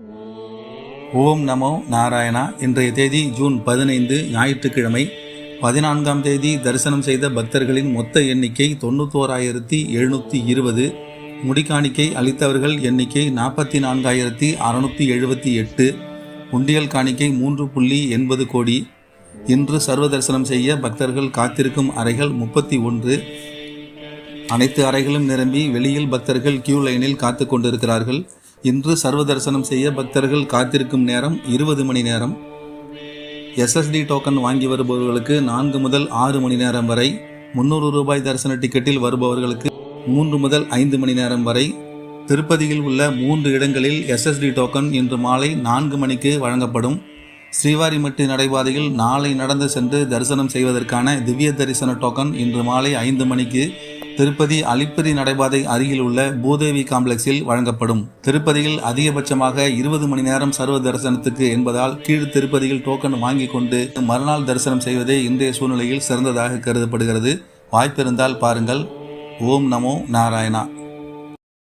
ஓம் நமோ நாராயணா. இன்றைய தேதி ஜூன் பதினைந்து ஞாயிற்றுக்கிழமை பதினான்காம் தேதி தரிசனம் செய்த பக்தர்களின் மொத்த எண்ணிக்கை தொண்ணூத்தோராயிரத்தி எழுநூற்றி இருபது. முடிக்காணிக்கை அளித்தவர்கள் எண்ணிக்கை நாற்பத்தி நான்காயிரத்தி அறுநூற்றி எழுபத்தி எட்டு. உண்டியல் காணிக்கை மூன்று புள்ளி எண்பது கோடி. இன்று சர்வ தரிசனம் செய்ய பக்தர்கள் காத்திருக்கும் அறைகள் முப்பத்தி ஒன்று. அனைத்து அறைகளும் நிரம்பி வெளியில் பக்தர்கள் கியூ லைனில் காத்து கொண்டிருக்கிறார்கள். இன்று சர்வ தரிசனம் செய்ய பக்தர்கள் காத்திருக்கும் நேரம் இருபது மணி நேரம். எஸ்எஸ்டி டோக்கன் வாங்கி வருபவர்களுக்கு நான்கு முதல் ஆறு மணி நேரம் வரை முந்நூறு ரூபாய் தரிசன டிக்கெட்டில் வருபவர்களுக்கு மூன்று முதல் ஐந்து மணி நேரம் வரை திருப்பதியில் உள்ள மூன்று இடங்களில் எஸ்எஸ்டி டோக்கன் இன்று மாலை நான்கு மணிக்கு வழங்கப்படும். ஸ்ரீவாரிமட்டு நடைபாதையில் நாளை நடந்து சென்று தரிசனம் செய்வதற்கான திவ்ய தரிசன டோக்கன் இன்று மாலை ஐந்து மணிக்கு திருப்பதி அலிப்பிரி நடைபாதை அருகில் உள்ள பூதேவி காம்ப்ளெக்ஸில் வழங்கப்படும். திருப்பதியில் அதிகபட்சமாக இருபது மணி நேரம் சர்வ தரிசனத்துக்கு என்பதால் கீழ் திருப்பதியில் டோக்கன் வாங்கி கொண்டு மறுநாள் தரிசனம் செய்வதே இன்றைய சூழ்நிலையில் சிறந்ததாக கருதப்படுகிறது. வாய்ப்பிருந்தால் பாருங்கள். ஓம் நமோ நாராயணா.